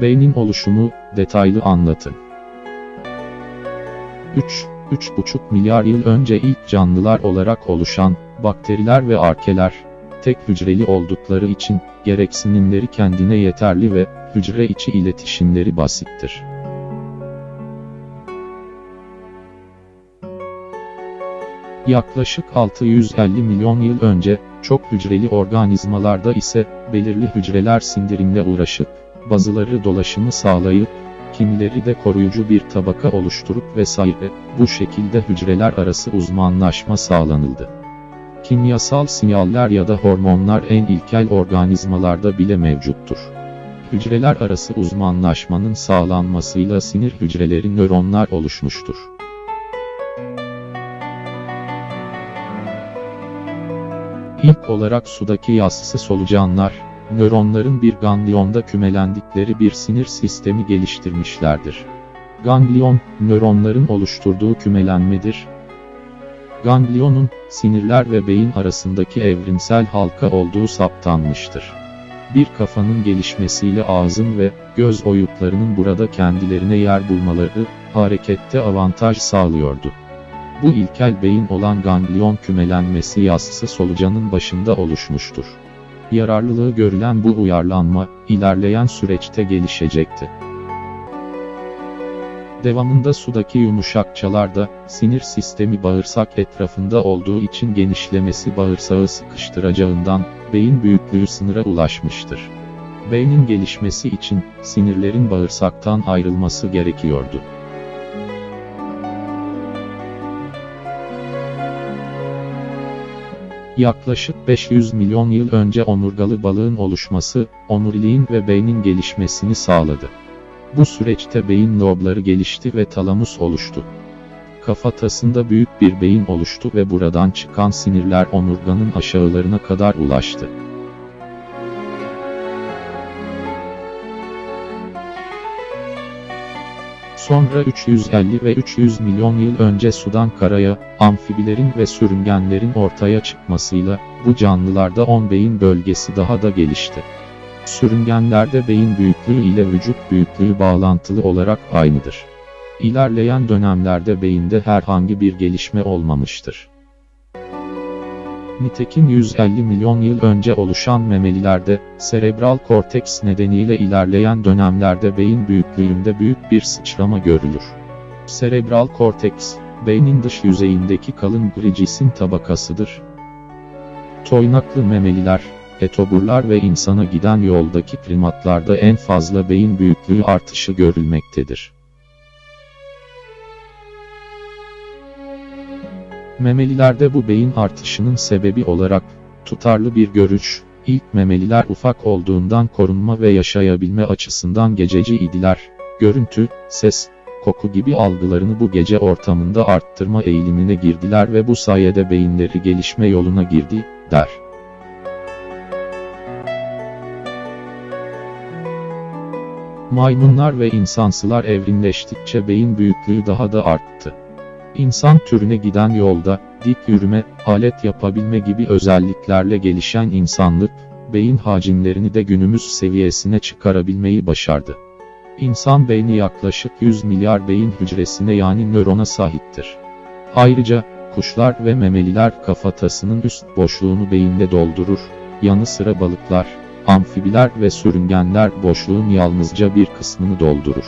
Beynin oluşumu, detaylı anlatı. 3, 3,5 milyar yıl önce ilk canlılar olarak oluşan, bakteriler ve arkeler, tek hücreli oldukları için, gereksinimleri kendine yeterli ve, hücre içi iletişimleri basittir. Yaklaşık 650 milyon yıl önce, çok hücreli organizmalarda ise, belirli hücreler sindirimle uğraşıp, bazıları dolaşımı sağlayıp, kimileri de koruyucu bir tabaka oluşturup vesaire, bu şekilde hücreler arası uzmanlaşma sağlanıldı. Kimyasal sinyaller ya da hormonlar en ilkel organizmalarda bile mevcuttur. Hücreler arası uzmanlaşmanın sağlanmasıyla sinir hücreleri nöronlar oluşmuştur. İlk olarak sudaki yassısı solucanlar, nöronların bir ganglionda kümelendikleri bir sinir sistemi geliştirmişlerdir. Ganglion, nöronların oluşturduğu kümelenmedir. Ganglionun, sinirler ve beyin arasındaki evrimsel halka olduğu saptanmıştır. Bir kafanın gelişmesiyle ağzın ve göz oyuklarının burada kendilerine yer bulmaları, harekette avantaj sağlıyordu. Bu ilkel beyin olan ganglion kümelenmesi yassı solucanın başında oluşmuştur. Yararlılığı görülen bu uyarlanma, ilerleyen süreçte gelişecekti. Devamında sudaki yumuşakçalarda, sinir sistemi bağırsak etrafında olduğu için genişlemesi bağırsağı sıkıştıracağından, beyin büyüklüğü sınıra ulaşmıştır. Beynin gelişmesi için, sinirlerin bağırsaktan ayrılması gerekiyordu. Yaklaşık 500 milyon yıl önce omurgalı balığın oluşması, omuriliğin ve beynin gelişmesini sağladı. Bu süreçte beyin lobları gelişti ve talamus oluştu. Kafatasında büyük bir beyin oluştu ve buradan çıkan sinirler omurganın aşağılarına kadar ulaştı. Sonra 350 ve 300 milyon yıl önce sudan karaya, amfibilerin ve sürüngenlerin ortaya çıkmasıyla, bu canlılarda 10 beyin bölgesi daha da gelişti. Sürüngenlerde beyin büyüklüğü ile vücut büyüklüğü bağlantılı olarak aynıdır. İlerleyen dönemlerde beyinde herhangi bir gelişme olmamıştır. Nitekim 150 milyon yıl önce oluşan memelilerde, serebral korteks nedeniyle ilerleyen dönemlerde beyin büyüklüğünde büyük bir sıçrama görülür. Serebral korteks, beynin dış yüzeyindeki kalın grigisin tabakasıdır. Toynaklı memeliler, etoburlar ve insana giden yoldaki primatlarda en fazla beyin büyüklüğü artışı görülmektedir. Memelilerde bu beyin artışının sebebi olarak, tutarlı bir görüş, ilk memeliler ufak olduğundan korunma ve yaşayabilme açısından gececi idiler, görüntü, ses, koku gibi algılarını bu gece ortamında arttırma eğilimine girdiler ve bu sayede beyinleri gelişme yoluna girdi, der. Maymunlar ve insansılar evrimleştikçe beyin büyüklüğü daha da arttı. İnsan türüne giden yolda, dik yürüme, alet yapabilme gibi özelliklerle gelişen insanlık, beyin hacimlerini de günümüz seviyesine çıkarabilmeyi başardı. İnsan beyni yaklaşık 100 milyar beyin hücresine yani nörona sahiptir. Ayrıca, kuşlar ve memeliler kafatasının üst boşluğunu beyinde doldurur, yanı sıra balıklar, amfibiler ve sürüngenler boşluğun yalnızca bir kısmını doldurur.